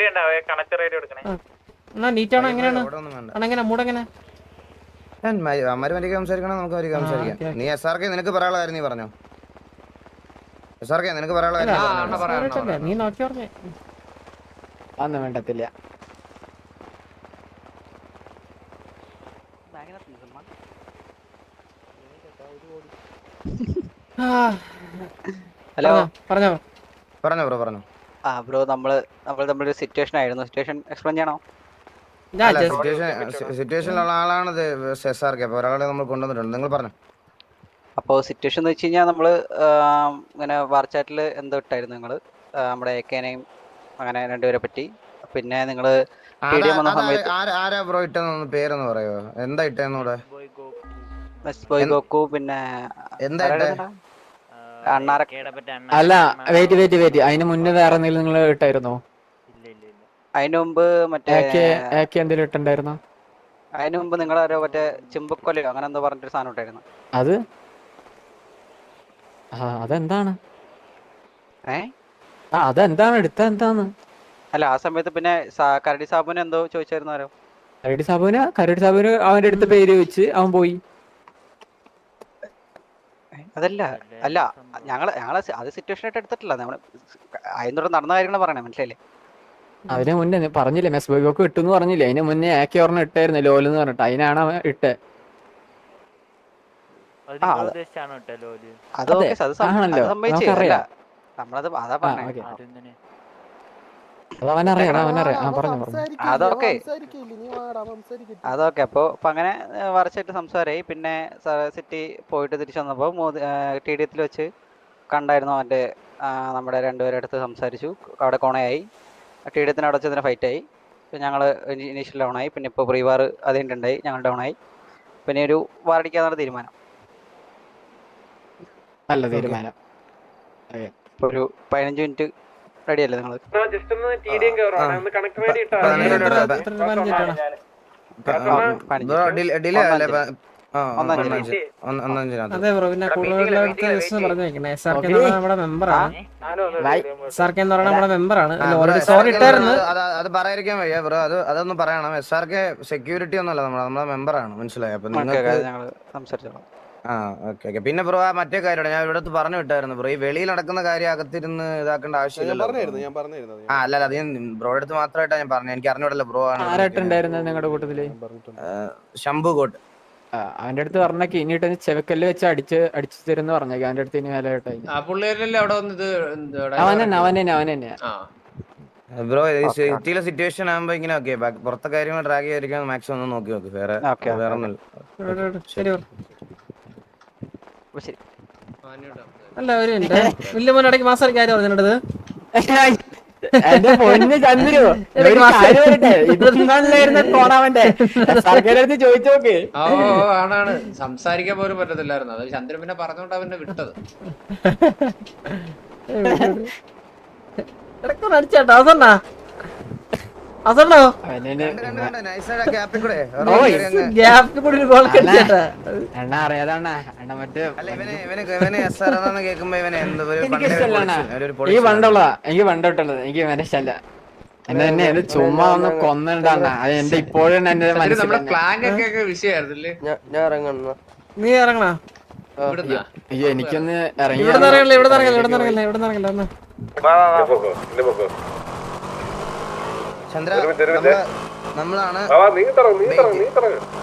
T ഉണ്ടാവേ? Connect radio എടുക്കണേ. എന്നാ നീറ്റാണോ എങ്ങനെയാണ്? അണെങ്ങനെ മൂടെങ്ങനെ അമ്മാര് സംസാരിക്കണം? നമുക്ക് സംസാരിക്കാം. നീ എസ് ആർ കെ നിനക്ക് പറയാനുള്ള കാര്യം നീ പറഞ്ഞോ? എസ് ആർ കെ നിനക്ക് പറയാനുള്ള കാര്യം നീ നോക്കി പറഞ്ഞേ അതൊന്നും വേണ്ടത്തില്ല. ഹലോ. പറഞ്ഞോ, പറഞ്ഞോ. പറഞ്ഞോ ബ്രോ പറഞ്ഞോ. ആ ബ്രോ നമ്മൾ നമ്മൾ തമ്മിലൊരു സിറ്റുവേഷൻ ആയിരുന്നു. സിറ്റുവേഷൻ എക്സ്പ്ലെയിൻ ചെയ്യണോ? ഞാൻ അല്ല സിറ്റുവേഷൻ സിറ്റുവേഷനിലുള്ള ആളാണ് എസ് ആർ കെ അപ്പൊ ഒരാളെ നമ്മൾ കൊണ്ടുവന്നിട്ടുണ്ട്. നിങ്ങൾ പറഞ്ഞു. അപ്പോൾ സിറ്റുവേഷൻ എന്ന് വെച്ച് കഴിഞ്ഞാൽ നമ്മൾ ഇങ്ങനെ വാർച്ചാറ്റിൽ എന്തോ ഇട്ടായിരുന്നു നിങ്ങൾ നമ്മുടെ എ കെനെയും അങ്ങനെ രണ്ടുപേരെ പറ്റി. പിന്നെ നിങ്ങൾ ആരാ- വന്ന സമയത്ത് ആരാ- ആരാ ബ്രോ ഇട്ടെന്ന് പേരൊന്ന് പറയോ? എന്താ ഇട്ടെന്നൂടെ ബോയ് ഗോക്കു പിന്നെ എന്താ അല്ല വെയിറ്റ് വെയിറ്റ് വെയിറ്റ് അതിന് മുന്നേ വേറെ എന്തെങ്കിലും നിങ്ങൾ ഇട്ടായിരുന്നോ? അതിനു മുമ്പ് മറ്റേ എന്തെങ്കിലും ഇട്ടുണ്ടായിരുന്നോ അതിനു മുമ്പ് നിങ്ങൾ ഓരോ മറ്റേ ചിമ്പക്കൊലയോ അങ്ങനെ എന്തോ പറഞ്ഞിട്ടൊരു സാധനം ഇട്ടായിരുന്നു. അത്? ആ അതെന്താണ്? ഏ? ആ അതെന്താണ്? എടുത്ത എന്താണ് അല്ല ആ സമയത്ത് പിന്നെ കരടി സാബുന് എന്തോ ചോദിച്ചായിരുന്നു ആരോ. കരടി സാബുന് കരടി സാബുന് അവന്റെ അടുത്ത പേര് വെച്ച് അവൻ പോയി. അതല്ല അല്ല? ഞങ്ങൾ ഞങ്ങൾ അത് സിറ്റുവേഷൻ ആയിട്ട് എടുത്തിട്ടില്ല. നമ്മൾ അതിന് തുടർന്ന് നടന്ന കാര്യങ്ങൾ പറയണേ മനസ്സിലായില്ലേ? അതിന് മുന്നേ പറഞ്ഞില്ലേ മെസ് ഇട്ടു എന്ന് പറഞ്ഞില്ലേ? അതിന് മുന്നേ ആക്കി ഓർമ്മ ഇട്ടായിരുന്നു എന്ന് പറഞ്ഞിട്ട്. അതിനാണ് അവൻ ഇട്ടേ. അത് ആണല്ലോ, നമ്മളത് അതാ പറഞ്ഞേ ഓക്കെ അത് അവനറിയാം അത് അവനറിയാം ആ പറഞ്ഞു പറഞ്ഞു അതൊക്കെ. അതൊക്കെ. അപ്പോ അപ്പം അങ്ങനെ വരച്ചിട്ട് സംസാരമായി പിന്നെ സിറ്റി പോയിട്ട് തിരിച്ചു വന്നപ്പോൾ ടി ഡി എത്തിൽ വെച്ച് കണ്ടായിരുന്നു അവന്റെ നമ്മുടെ രണ്ടുപേരെ അടുത്ത് സംസാരിച്ചു. അവിടെ കോണയായി. ടി ഡി എത്തിന് അവിടെ വെച്ചതിന് ആയി പിന്നെ ഞങ്ങൾ ഇനീഷ്യൽ ഡൗൺ ആയി. പിന്നെ ഇപ്പോൾ പ്രീവാർ അതിന്റെ ഉണ്ടായി ഞങ്ങൾ ഡൗൺ ആയി. പിന്നെ ഒരു വാർ അടിക്കാന്നാണ് തീരുമാനം. നല്ല തീരുമാനം. ഒരു പതിനഞ്ച് മിനിറ്റ് റെഡി അല്ലേ നിങ്ങൾ അതെ ബ്രോ പിന്നെ എന്ന് നമ്മുടെ മെമ്പറാണ്. എസ് എന്ന് പറയുന്നത് നമ്മുടെ മെമ്പറാണ്. ആ, ഓൾറെഡി സോറി ഇട്ടായിരുന്നു അത് പറയാതിരിക്കാൻ വയ്യ ബ്രോ. അത് അതൊന്നും പറയണം. എസ് ആർ കെ സെക്യൂരിറ്റി ഒന്നുമല്ല നമ്മളെ നമ്മളെ മെമ്പറാണ്. മനസ്സിലായി? അപ്പൊ നിങ്ങൾക്ക് ഞങ്ങൾ സംസാരിച്ചോളാം. ആ ഓക്കെ ഓക്കെ. പിന്നെ ബ്രോ ആ മറ്റേ കാര്യം ഞാൻ ഇവിടെ പറഞ്ഞു വിട്ടായിരുന്നു ബ്രോ. ഈ വെളിയിൽ നടക്കുന്ന കാര്യം അകത്തിരുന്ന് ഇതാക്കേണ്ട ആവശ്യമില്ല പറഞ്ഞായിരുന്നു ഞാൻ പറഞ്ഞിരുന്നു ആ അല്ല അല്ല അത് ഞാൻ ബ്രോയുടെ അടുത്ത് മാത്രമായിട്ടാണ് ഞാൻ പറഞ്ഞു എനിക്ക് അറിഞ്ഞൂടല്ലോ ബ്രോ ആണ് നിങ്ങളുടെ കൂട്ടത്തിൽ? ഞാൻ പറഞ്ഞിട്ടുണ്ട്. ശംഭു കോട്ട്. അവന്റെ അടുത്ത് പറഞ്ഞൊക്കെ ഇനിയിട്ട് ചെവക്കല്ല് വെച്ച് അടിച്ച് അടിച്ചു തരുന്ന പറഞ്ഞേക്കെ. അവന്റെ അടുത്ത് ഇനി മേലെ കേട്ടോ ആ പുള്ളിയല്ലേ അവിടെ വന്നത്? അവൻ തന്നെ അവൻ തന്നെ അവൻ തന്നെയാ ആ. ബ്രോ ഈ സിറ്റിയിലെ സിറ്റുവേഷൻ ആകുമ്പോ ഇങ്ങനെ ഓക്കെ. പുറത്തെ കാര്യങ്ങൾ ഡ്രാഗ് ചെയ്തിരിക്കാൻ മാക്സിമം ഒന്ന് നോക്കി നോക്ക്. വേറെ വേറെ ഓക്കെ. ഒന്നുമില്ല ശരി ബ്രോ അപ്പോൾ ശരി മാന്യമായിട്ട് അല്ല ഒരു മിനിറ്റ് മോൻ ഇടയ്ക്ക് മാസം കാര്യം പറഞ്ഞിട്ടത് എന്റെ പൊന്ന് ചന്ദ്രു ഒരു കാര്യം പറയട്ടെ? ഇതൊന്നല്ലായിരുന്നു കോണാവന്റെ സർക്കാർ അടുത്ത് ചോദിച്ചു നോക്ക്. ഓ ഓ, ആണാണ് സംസാരിക്കാൻ പോലും പറ്റത്തില്ലായിരുന്നു. അത് ചന്ദ്രൻ പിന്നെ പറഞ്ഞോണ്ട് അവന്റെ വിട്ടത്. ഇടയ്ക്കൊന്ന് അടിച്ചേട്ടാ ഗ്യാപ്പിൽ കൂടെ. കൂടി ഒരു ഗോൾ കടിച്ചേട്ടാ അണ്ണ അറിയാതാണ്. അണ്ണ മറ്റേ കേൾക്കുമ്പോ ഒരു എനിക്ക് വണ്ട ഈ പൊളിച്ച്. എനിക്ക് ഇഷ്ടമല്ല എന്നെ തന്നെ ഇത് ചുമ്മാ ഒന്ന് കൊന്നിട്ടാണ് അത് എന്റെ ഇപ്പോഴും എന്റെ ചന്ദ്രൻ പ്ലാൻ ഒക്കെ ഒക്കെ വിഷയമായിരുന്നില്ലേ ഞാൻ ഇറങ്ങണ നീ ഇറങ്ങണ? ഇവിടുന്ന് അയ്യോ എനിക്കൊന്ന് ഇറങ്ങി ഇവിടെ ഇറങ്ങില്ല ഇവിടെ ഇറങ്ങില്ല ഇവിടെ ഇറങ്ങില്ല ഇവിടെ ഇറങ്ങില്ല ഒന്ന് ചന്ദ്ര നമ്മൾ നമ്മളാണ്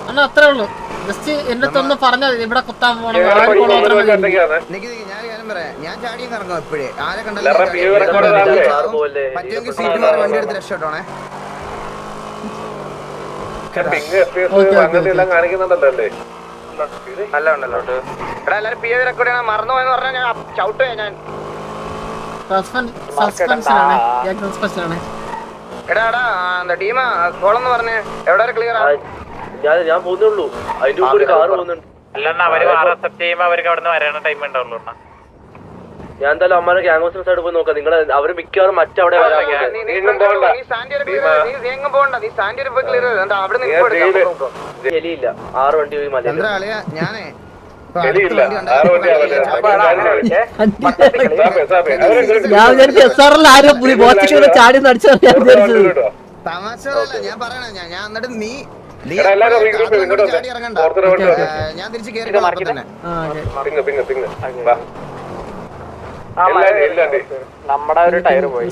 അണ്ണാ അത്രേ ഉള്ളൂ. ജസ്റ്റ് എന്റെ അടുത്ത് ഒന്ന് പറഞ്ഞാൽ മതി. ഇവിടെ കുത്താൻ പോകണം ഞാൻ കാര്യം പറയാം. ഞാൻ ചാടിയും ഇറങ്ങും എപ്പോഴേ. ആരെ കണ്ടാലും ഞാൻ ചാടിയും ഇറങ്ങും. പറ്റുമെങ്കിൽ സീറ്റ് മാറി വണ്ടി എടുത്ത് രക്ഷപ്പെട്ടോണേ. നല്ല ഉണ്ടല്ലോ എടാ എല്ലാരും പി റെക്കോർഡ് ചെയ്യണം. മറന്നു പോയെന്ന് പറഞ്ഞാൽ ഞാൻ ചവിട്ട് ഞാൻ. സസ്പെൻസ് സസ്പെൻഷനാണ് ഞാൻ സസ്പെൻഷനാണ് എടാ എടാ ആ, എന്താ ടീമാ? കോളെന്ന് പറഞ്ഞേ. എവിടെ വരെ ക്ലിയർ ഞാൻ ഞാൻ പോകുന്നുള്ളൂ. അതിന്റെ മുമ്പ് ഒരു കാർ പോകുന്നുണ്ട്. അല്ലെന്നാ അവർ അക്സെപ്റ്റ് ചെയ്യുമ്പോ അവർക്ക് അവിടെ നിന്ന് ടൈം ഉണ്ടാവുള്ളൂ ഞാൻ എന്തായാലും അമ്മയുടെ ഗ്യാങ്സിന്റെ സൈഡ് പോയി നോക്കാം. നിങ്ങൾ അവർ മിക്കവാറും മറ്റവിടെ വരാൻ എലിയില്ല ആറ് വണ്ടി പോയി അളിയ ഞാനേ. ഞാൻ വിചാരിച്ചു എസ് ആർ എൽ ആരോ പുലി ചാടി നടിച്ചു ഞാൻ വിചാരിച്ചത് ഞാൻ പറയണ ഞാൻ ഞാൻ എന്നിട്ട് നീ ഞാൻ തിരിച്ച് കേറി. നമ്മുടെ ഒരു ടയർ പോയി.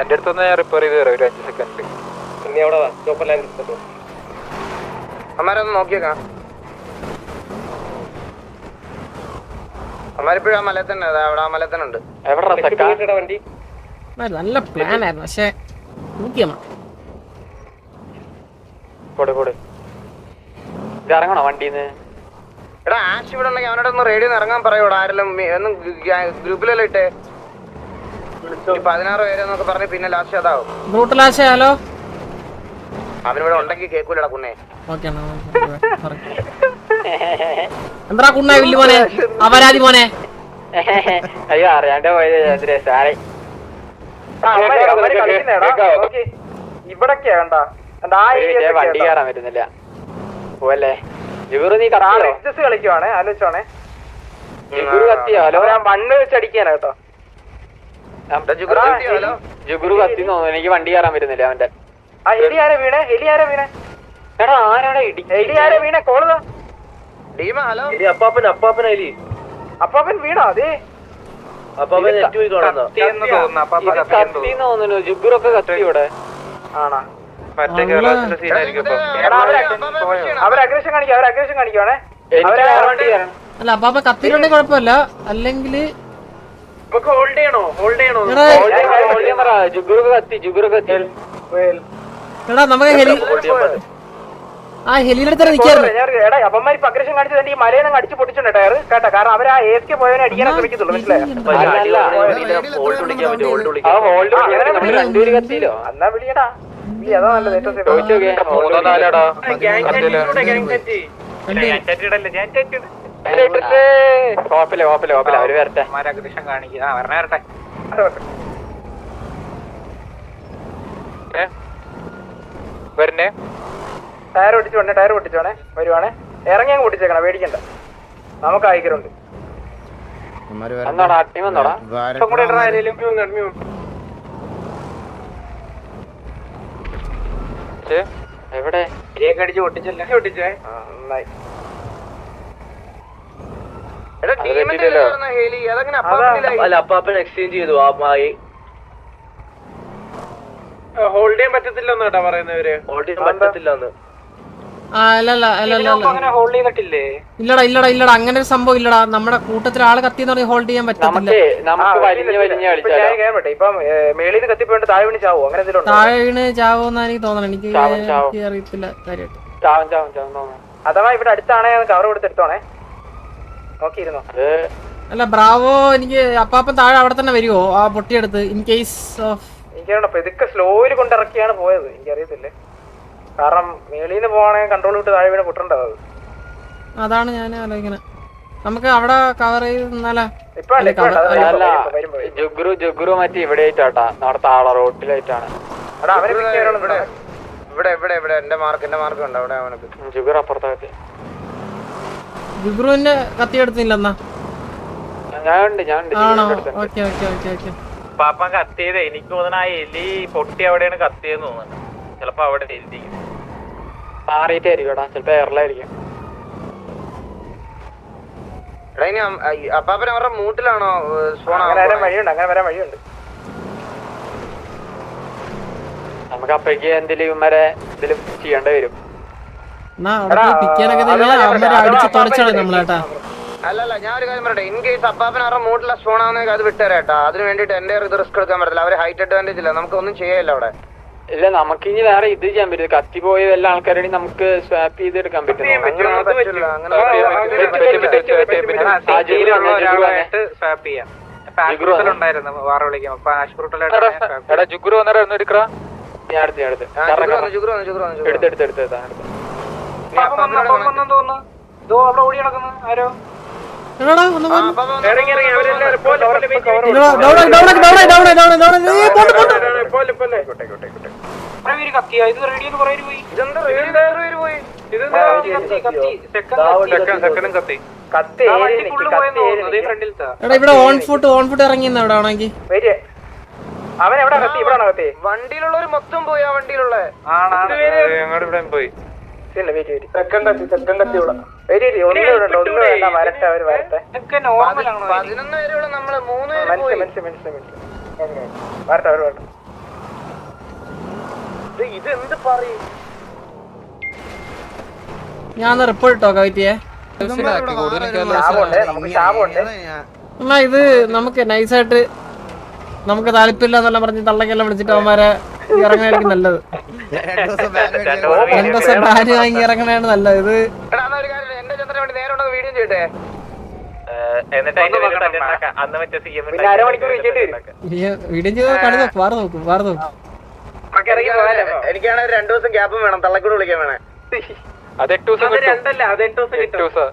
എന്റെ അടുത്തൊന്ന് റിപ്പയർ ചെയ്ത് തരാം. ഒരു അഞ്ച് സെക്കൻഡ് ഇനി അവിടെ വാ. ചോപ്പർ ലൈൻ എടുത്തോ. അമ്മാരൊന്ന് നോക്കിയേക്കാം. അമ്മാരിപ്പോഴും ആ മലയിൽ തന്നെ അവിടെ ആ മലയിൽ തന്നെ ഉണ്ട്. എവിടെ വണ്ടി. നല്ല പ്ലാൻ ആയിരുന്നു പക്ഷേ ഇറങ്ങണോ വണ്ടിന്ന്? എടാ ആഷ് ഇവിടെ ഉണ്ടെങ്കിൽ അവനോട് ഒന്ന് റേഡിയോ ഇറങ്ങാൻ പറയൂടാ ആരെല്ലാം ഒന്നും ഗ്രൂപ്പിലെല്ലാം ഇട്ടേ. പതിനാറ് പേരെന്നൊക്കെ പറഞ്ഞ് പിന്നെ ലാസ്റ്റ് അതാവും. ബ്രൂട്ടലാശയാലോ അവനിവിടെ ഉണ്ടെങ്കിൽ കേൾക്കൂലടാ കുണ്ണേ ഓക്കെ എന്താ കുണ്ണ വില്ലു മോനെ? അപരാധി മോനെ. അയ്യോ അറിയാണ്ട് പോയത് സാറേ ഇവിടൊക്കെയാ കണ്ട. വണ്ടി കയറാൻ പറ്റുന്നില്ല. പോവല്ലേ? ജുഗുറു നീ കത്തിയോ? കളിക്കുവാണേ. ആലോചിച്ചോണേ. ജുഗുറു കത്തിയോ? ഹലോ? ഞാൻ മണ്ണ് വെച്ച് അടിക്കാനാ കേട്ടോ ജുഗുറു കത്തി. തോന്നുന്നു. എനിക്ക് വണ്ടി കയറാൻ പറ്റുന്നില്ല അവന്റെ ആ എലി ആരെ വീണേ? എലി ആരെ വീണേ? എടാ ആരാടാ ഇടി എലി ആരെ വീണേ? കോളുതാ ഹലോ. അപ്പാപ്പൻ അപ്പാപ്പൻ അപ്പാപ്പൻ വീണോ? അതേ. അപ്പാപ്പൻ നെറ്റ് പോയി കാണുന്ന ഇത് കത്തിന്ന് തോന്നുന്നു. ജുഗുറൊക്കെ കത്തി ഇവിടെ. ആണാ. മറ്റേ കേരളത്തിന്റെ എടാ അവർ അവർ അഗ്രഷൻ കാണിക്കും അവർ അഗ്രഷൻ കാണിക്കുവാണേ എനിക്ക് അവരെ വേറെ വണ്ടി അല്ല അപ്പാപ്പ കത്തിയിലുണ്ടെങ്കിൽ കുഴപ്പമില്ല. അല്ലെങ്കിൽ ഹോൾഡ് ചെയ്യണോ? ഹോൾഡ് ചെയ്യണോ? ജുഗുറൊക്കെ കത്തി ജുഗുറൊക്കെ കത്തി. എടാ നമുക്ക് ഹെലി ആ ഹെലിയുടെ അടുത്ത് എടാ അപ്പന്മാരി ഇപ്പൊ അഗ്രഷൻ കാണിച്ചത് ഈ മലയിൽ അടിച്ചു പൊട്ടിച്ചിട്ടുണ്ട് ടയർ കേട്ടോ? കാരണം അവർ ആ എസ് കെ പോയവനെ അടിക്കാൻ ശ്രമിക്കത്തുള്ളൂ മനസ്സിലായോ? എന്നാ വിളിയടാ. വിളി അതാ നല്ലത് ഏറ്റവും അവർ വരട്ടെ. അമ്മമാര് കാണിക്കുക വരണേ വരട്ടെ. അത് വരണ്ടേ ടയർ പൊട്ടിച്ചോണേ ടയർ പൊട്ടിച്ചോണേ വരുവാണേ. ഇറങ്ങി അങ്ങ് പൊട്ടിച്ചേക്കണം പേടിക്കണ്ട. നമുക്ക് അയക്കലുണ്ട് വന്നോടാ. ടീം വന്നോടാ ഇപ്പം കൂടെ ഇടണ ആരേലും ഛെ, എവിടെ? ഇരയൊക്കെ അടിച്ച് പൊട്ടിച്ചല്ലേ? പൊട്ടിച്ചേ. നന്നായി. അല്ല അപ്പാപ്പൻ എക്സ്ചേഞ്ച് ചെയ്തു ആ ഹോൾഡ് ചെയ്യാൻ പറ്റത്തില്ല കേട്ടാ പറയുന്നവര്? ഹോൾഡ് ചെയ്യാൻ പറ്റത്തില്ല എന്ന് ഇല്ലടാ ഇല്ലടാ ഇല്ലടാ അങ്ങനെ ഒരു സംഭവം ഇല്ലടാ. നമ്മുടെ കൂട്ടത്തിൽ ആൾ കത്തിയെന്ന് പറഞ്ഞ് ഹോൾഡ് ചെയ്യാൻ പറ്റത്തില്ല. താഴെ വീണ് ചാവോ? എന്നാ എനിക്ക് തോന്നണം. എനിക്ക് അറിയത്തില്ല കാര്യമായിട്ട്. അഥവാ ഇവിടെ അടുത്താണേ കവർ കൊടുത്തെടുത്തോണേ നോക്കിയിരുന്നോ? അല്ല ബ്രാവോ എനിക്ക് അപ്പാപ്പൻ താഴെ അവിടെ തന്നെ വരുവോ? ആ പൊട്ടിയെടുത്ത് ഇൻ കേസ് ഓഫ് എനിക്കാണോ ഇതൊക്കെ സ്ലോയിൽ കൊണ്ടിറക്കിയാണ് പോയത്. എനിക്കറിയത്തില്ലേ? കാരണം മേളിന്ന് പോവാണെങ്കിൽ കൺട്രോൾ വിട്ട് താഴെ വീണ് പൊട്ടുണ്ടാവും അതാണ് ഞാൻ ആലോചിക്കണേ. നമുക്ക് അവിടെ കവർ ചെയ്ത് നിന്നാലാ. ജുഗ്രു ജുഗ്രു മറ്റേ ഇവിടെ ആയിട്ടാട്ടാ നമ്മുടെ താള റോട്ടിലായിട്ടാണ് ഇവിടെ. ഇവിടെ ഇവിടെ എന്റെ മാർക്ക് എന്റെ മാർക്ക് ഉണ്ട് അവിടെ അവനക്ക് ജുഗ്രു അപ്പുറത്താകത്തി വിബ്രുവിന്റെ കത്തിയെടുത്തില്ലെന്നാ ഞാൻ ഉണ്ട് ഞാൻ ഉണ്ട്. ആണോ? ജുഗ്രുവിന്റെ. Okay okay okay okay. പാപ്പൻ കത്തിയതേ. എനിക്ക് തോന്നുന്നു ആ എലി പൊട്ടി അവിടെയാണ് കത്തിയെന്ന് തോന്നുന്നു. ചിലപ്പോ അവിടെ മാറിയിട്ടായിരിക്കും എടാ. ചിലപ്പോ എയറിലായിരിക്കും അയ്യ, അപ്പാപ്പൻ അവരുടെ മൂട്ടിലാണോ അങ്ങനെ വരാൻ വഴിയുണ്ട് അങ്ങനെ വരാൻ വഴിയുണ്ട്. നമുക്ക് അപ്പഴേക്ക് എന്തെങ്കിലും വരെ. എന്തെങ്കിലും ചെയ്യേണ്ടി വരും പിക്കാനൊക്കെ അടിച്ച് തുറച്ചാണ് നമ്മളേട്ടാ. അല്ല അല്ല ഞാൻ ഒരു കാര്യം പറയട്ടെ. ഇൻ കേസ് അപ്പാപ്പൻ അവരുടെ മൂട്ടിലെ സ്പോൺ ആവുന്നെങ്കിൽ അത് വിട്ടുതരാട്ടാ. അതിന് വേണ്ടിട്ട് എന്റെ ഇത് റിസ്ക് എടുക്കാൻ പറ്റില്ല അവർ ഹൈറ്റ് അഡ്വാന്റേജ് ഇല്ല. നമുക്ക് ഒന്നും ചെയ്യല്ല അവിടെ. ഇല്ല നമുക്ക് ഇനി വേറെ ഇത് ചെയ്യാൻ പറ്റില്ല. കത്തി പോയ എല്ലാ ആൾക്കാരുടെ നമുക്ക് സ്വാപ്പ് ചെയ്ത് എടുക്കാൻ പറ്റില്ല. അങ്ങനെ ആ, ജിഗുരു വന്നേ, ജിഗുരു വന്നേ. സ്വാപ്പ് ചെയ്യാം. ജിഗുരു വന്നേ. വാറ വിളിക്കാം. അപ്പൊ എടാ ജുഗ്രു വന്നേരം ഒന്ന് എടുക്കടാ ഞാൻ എടാടാ ഒന്ന് പോ ഇറങ്ങി ഇറങ്ങി അവരെല്ലാരും പോലെ പോലെ down down down down down down down ഏ പോട്ട് പോട്ട് പോലെ പോലെ. കോട്ടെ കോട്ടെ കോട്ടെ പ്രവീര് കത്തിയാ? ഇത് റേഡിയോ എന്ന് പറയുന്നത് പോയി. ഇതെന്താ റേഡിയോ പേര് പോയി. ഇതെന്താ? കത്തി കത്തി സെക്കൻഡ് സെക്കൻഡും കത്തി. കത്തി. എടാ ഇവിടെ ഓൺ ഫുട്ട് ഓൺ ഫുട്ട് ഇറങ്ങി ഇവിടെ ആണെങ്കിൽ വരിക അവൻ എവിടെ കത്തി? ഇവിടെ കത്തി? വണ്ടിയിലുള്ളവർ മൊത്തം പോയി ആ വണ്ടിയിലുള്ള. ആണോ പോയി. സെക്കൻഡ് കത്തി സെക്കൻഡ് കത്തി ഇവിടെ. ഒന്ന് ഇവിടെ ഉണ്ട് ഒന്ന് വേണ്ട വരട്ടെ അവർ വരട്ടെ. പതിനൊന്ന് പേരുള്ള നമ്മൾ മൂന്ന് പേര് മനസ്സിൽ പോയി. മനസ്സിൽ മനസ്സിൽ മനസ്സിൽ വരട്ടെ അവർ വരട്ടെ. ഇത് എന്ത് പറയും? ഞാൻ റിപ്പോർട്ട് ഇട്ടോ ശാപമുണ്ട് എന്നാ ഇത് നമുക്ക് നൈസായിട്ട് നമുക്ക് താല്പര്യമില്ല എന്നെല്ലാം പറഞ്ഞ് തള്ളക്കെല്ലാം വിളിച്ചിട്ട് അവന്മാരെ ഇറങ്ങാനായിരിക്കും നല്ലത്. രണ്ടു ദിവസം ബാന് വാങ്ങി ഇറങ്ങണതാണ് നല്ലത്. ഇത് ചെയ്യട്ടെ? ദിവസം ഗ്യാപ്പും വേണം. ദിവസം ദിവസം ദിവസം.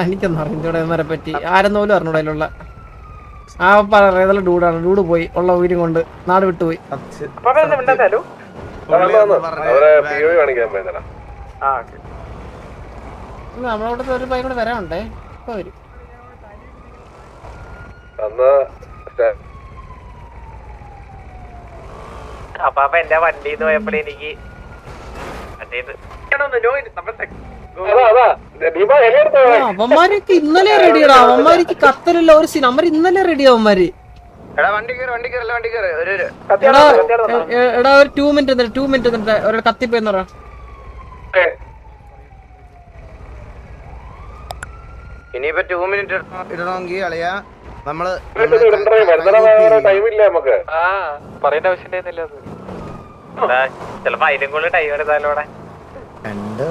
എനിക്കൊന്നും അറിഞ്ഞൂടെ പറ്റി. ആരെന്നോലും അറിഞ്ഞൂടെ ആ പറയുന്ന ഡൂഡാണ്. ഡൂഡ് പോയി. ഉള്ള വീടും കൊണ്ട് നാട് വിട്ടു വിട്ടുപോയി നമ്മളവിടുത്തെ ഒരു പൈ കൂടെ വരാനുണ്ടേ. ഇപ്പൊ വരും. അപ്പൊ എന്റെ വണ്ടിന്ന് പോയപ്പോഴെനിക്ക് വണ്ടിന്ന് അവന്മാരൊക്കെ ഇന്നലെ റെഡിയാടാ അവന്മാർക്ക് കത്തലല്ല. ഒരു സീൻ അമ്മ ഇന്നലെ റെഡി അവന്മാര്. എടാ ഒരു ടൂ മിനിറ്റ് ടൂ മിനിറ്റ് നിന്നിട്ട് ഒരാൾ കത്തിപ്പോയെന്ന് പറ. ഇനിയിപ്പോ ടൂ മിനിറ്റ് ഇടണമെങ്കിൽ അളിയ നമ്മൾ പറയേണ്ട അതിലും കൂടുതൽ ടൈം എടുത്താലോടെ. കണ്ടോ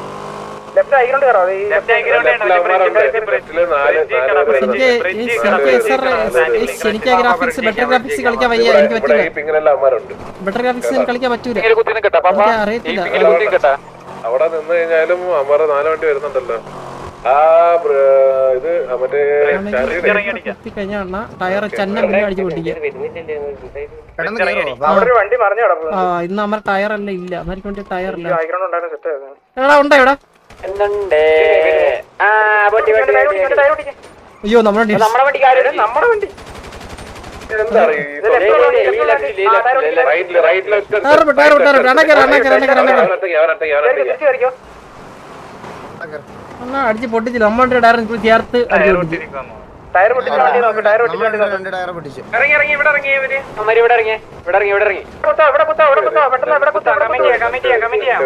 എനിക്ക് ഗ്രാഫിക്സ് ബെറ്റർ ഗ്രാഫിക്സ് കളിക്കാൻ വയ്യ എനിക്ക് പറ്റില്ല ബെറ്റർ ഗ്രാഫിക്സ് കളിക്കാൻ പറ്റൂല. അറിയത്തില്ല. അവിടെ നിന്ന് കഴിഞ്ഞാലും അമർ നാല് വണ്ടി വരുന്നുണ്ടല്ലോ. ആ ഇത് മറ്റേ ടയർ ചന്നം അടിച്ചു പൊട്ടിക്കുക ഇന്ന് അമർ ടയർ അല്ല ഇല്ല. അമർക്ക് വേണ്ടി ടയർ ഇല്ല എടാ ഉണ്ടോ ഇവിടെ? ആ അയ്യോ നമ്മുടെ നമ്മുടെ വണ്ടി കാര്യം നമ്മുടെ വണ്ടി. അടിച്ച് പൊട്ടിച്ചില്ല. നമ്മളുടെ ഡയറക്റ്റ് ചേർത്ത് അടിച്ചു ടയർ പൊട്ടിച്ച വണ്ടി നോക്ക് ടയർ പൊട്ടിച്ച വണ്ടി നോക്ക് ടയർ പൊട്ടിച്ചു ഇറങ്ങി ഇറങ്ങി ഇവിടെ ഇറങ്ങി ഇവർ അമ്മര് ഇവിടെ ഇറങ്ങി ഇവിടെ ഇറങ്ങി ഇവിടെ ഇറങ്ങി കുത്താ ഇവിടെ കുത്താ ഇവിടെ കുത്താ പെട്ടെന്ന് ഇവിടെ കുത്താ കമന്റ് ചെയ്യാം കമന്റ് ചെയ്യാം കമന്റ് ചെയ്യാം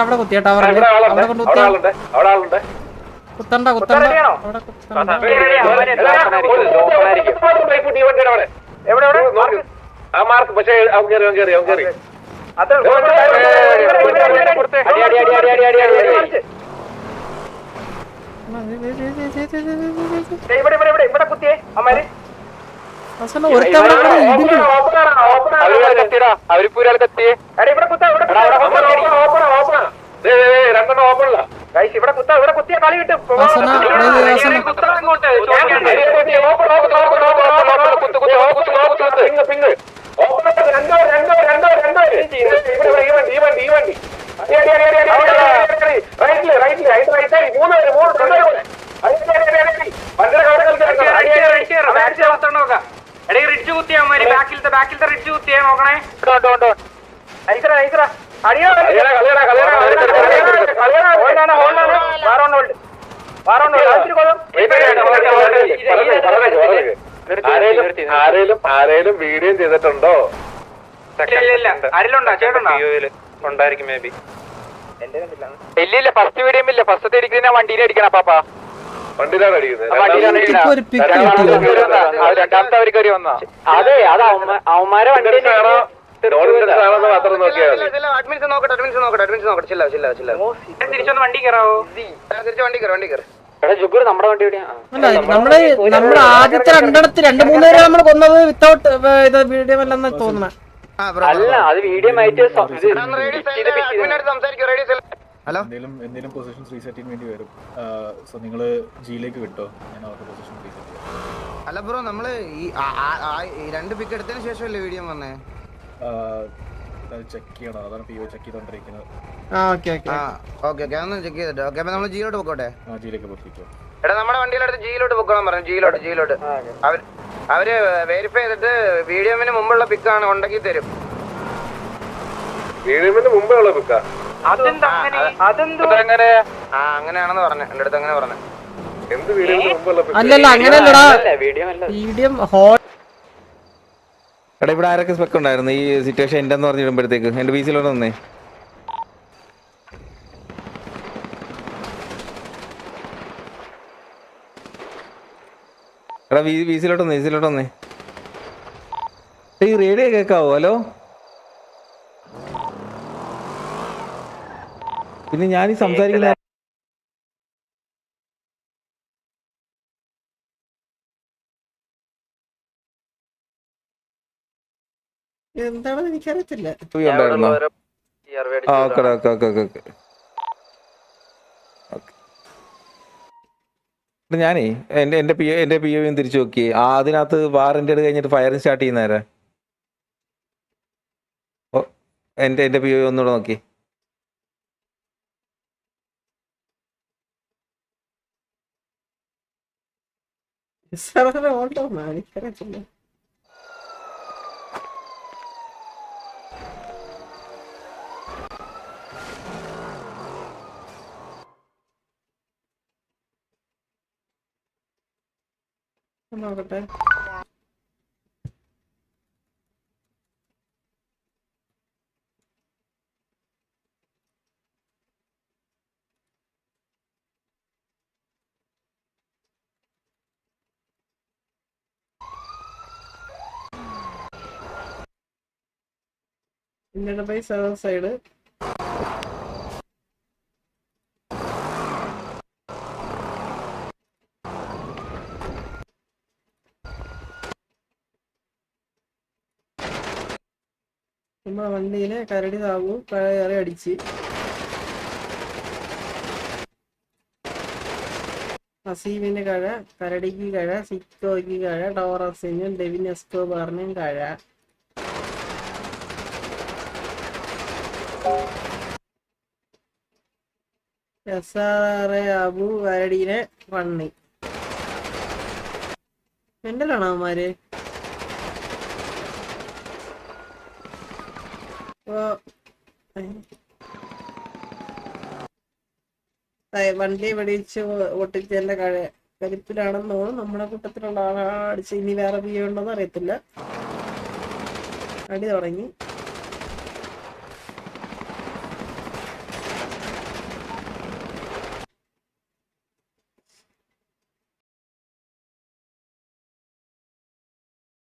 അവിടെ കുത്തിയ ടവറിൽ ഇവിടെ ആളുണ്ട് അവിടെ അവിടെ ആളുണ്ട് അവിടെ ആളുണ്ട് കുത്തണ്ട കുത്തണ്ട? അവിടെ കുത്തണ്ട എവിടെ എവിടെ. ആ മാർക്ക് പക്ഷേ അവൻ കയറി അവൻ കയറി അവൻ കയറി അത് ഇവിടെ കുത്ത ഇവിടെ കുത്തിയ കളി കിട്ടും ഓപ്പൺ രണ്ടോ രണ്ടോ രണ്ടോ രണ്ടോ ഈ ഇവിടെ ഈ വണ്ടി ഈ വണ്ടി റൈറ്റിൽ റൈറ്റിൽ റൈറ്റ് റൈറ്റ് സൈഡ് മൂന്ന് പേര് മൂന്ന് റിഡ്ജ് കുത്തിയാ മതി ബാക്കിലത്തെ ബാക്കിലത്തെ റിഡ്ജ് കുത്തിയാ നോക്കണേ അയക്കറ അയക്കറ അടിയോ ഹോൾഡാണ് ഹോൾഡാണ് വാറോൺ ഹോൾഡ് വാറോൺ ഹോൾഡ് ആരേലും ആരേലും വീഡിയോ ചെയ്തിട്ടുണ്ടോ ഇല്ല ഇല്ല ആരേലും ഉണ്ടോ ചേട്ടുണ്ടോ ഉണ്ടായിരിക്കും മേ ഇല്ല ഫസ്റ്റ് മീഡിയം ഇല്ല? ഫസ്റ്റ് അടിക്കുന്ന വണ്ടിയിൽ അടിക്കണം പാപ്പാ. രണ്ടാമത്തെ അവർ കയറി വന്നാ. അതെ അത് അവന്മാരെ വണ്ടി അഡ്മിൻസ് നോക്കട്ടെ അഡ്മിൻസ് നോക്കട്ടെ അഡ്മിൻസ് നോക്കട്ടെ. ചില്ല ചില്ല ചില്ല. തിരിച്ചൊന്ന് വണ്ടി കയറാവോ തിരിച്ച് വണ്ടി കയറി വണ്ടി കയറി അല്ല നമ്മൾ നമ്മുടെ ആദ്യത്തെ രണ്ടെണ്ണത്തിൽ രണ്ട് മൂന്ന് പേരെ നമ്മൾ കൊന്നത് വിത്തൗട്ട് ഇത് വീഡിയോ അല്ലെന്ന് തോന്നണ. അല്ല അത് വീഡിയോ റേഡിയോ ഹലോ? എന്തെങ്കിലും എന്തെങ്കിലും പൊസിഷൻസ് റീസെറ്റ് ചെയ്യാൻ വേണ്ടി വരും. സോ നിങ്ങൾ ജിയിലേക്ക് വിട്ടോ? ഞാൻ അവരുടെ പൊസിഷൻ റീസെറ്റ് ചെയ്യാം. അല്ല ബ്രോ നമ്മൾ ഈ രണ്ട് പിക്ക് എടുത്തതിന് ശേഷമല്ലേ വീഡിയോ വന്നേ? ചെക്ക് ചെയ്യണം. അതാണ് പി ചെക്ക് ചെയ്തോണ്ടിരിക്കുന്നത്. ആ ഓക്കെ ഓക്കെ ഓക്കെ ഓക്കെ അതൊന്ന് ചെക്ക് ചെയ്തിട്ട്. ഓക്കെ അപ്പൊ നമ്മൾ ജിയിലോട്ട് പോക്കോട്ടെ? ആ ജിയിലേക്ക് പൊക്കിക്കോ എടാ നമ്മുടെ വണ്ടിയിലെടുത്ത് ജിയിലോട്ട് പൊക്കോളാൻ പറഞ്ഞു. ജിയിലോട്ട് ജിയിലോട്ട് അവർ അവർ വെരിഫൈ ചെയ്തിട്ട് വീഡിയോമിന് മുമ്പുള്ള പിക്കാണ് ഉണ്ടെങ്കിൽ തരും. വീഡിയോമിന് മുമ്പേ ഉള്ള അങ്ങനെയാണെന്ന് പറഞ്ഞു. എന്റെ അടുത്ത് അങ്ങനെ പറഞ്ഞു? അല്ലല്ല അങ്ങനെയല്ലടാ. വീഡിയോ എടാ ഇവിടെ ആരൊക്കെ സ്പെക്ക് ഉണ്ടായിരുന്നു? ഈ സിറ്റുവേഷൻ എന്റെ പറഞ്ഞിടുമ്പോഴത്തേക്ക് എന്റെ വീസിലോട്ട് വന്നേ. എടാ വി വീസിലോട്ടൊന്ന് സിയിലോട്ട് വന്നേ സിയിലോട്ട് വന്നേ. ഈ റേഡിയോ കേൾക്കാവോ ഹലോ? പിന്നെ ഞാൻ ഈ സംസാരിക്കുന്ന എന്താണെന്ന് എനിക്കറിയത്തില്ല. Okay okay okay okay okay എടാ ഞാനേ എന്റെ എന്റെ പി എന്റെ പി ഒയും തിരിച്ചു നോക്കി ആ അതിനകത്ത് വാറന്റി എടുത്ത് കഴിഞ്ഞിട്ട് ഫയറിങ് സ്റ്റാർട്ട് ചെയ്യുന്നേരെ ഓ എന്റെ എന്റെ പി ഒ ഒന്നുകൂടെ നോക്കി. സാറേ ഓട്ടോ എനിക്കറിയത്തില്ല നോക്കട്ടെ ഇന്ത്യയുടെ ബൈ സൈഡ് നമ്മളെ വണ്ടിയിലെ കരടി താവു കയറി അടിച്ച്. അസീമിന് കഴ കരടിക്ക് കഴ സിക്കോയ്ക്ക് കഴ ടോറസിനും ഡെവിൻ എസ്കോബാറിനും കഴ. എസ് ആർ എ അബു വണ്ണി. പണ്ണി മെന്റലാണോ അവന്മാര് ഇപ്പൊ ഏ, വണ്ടി വെടിച്ച് ഒട്ടിച്ചതിന്റെ കഴ കരിപ്പിലാണെന്ന് തോന്നുന്നു. നമ്മുടെ കൂട്ടത്തിലുള്ള ആളാണ് അടിച്ച് ഇനി വേറെ ബിയോ ഉണ്ടോന്ന് അറിയത്തില്ല. അടി തുടങ്ങി.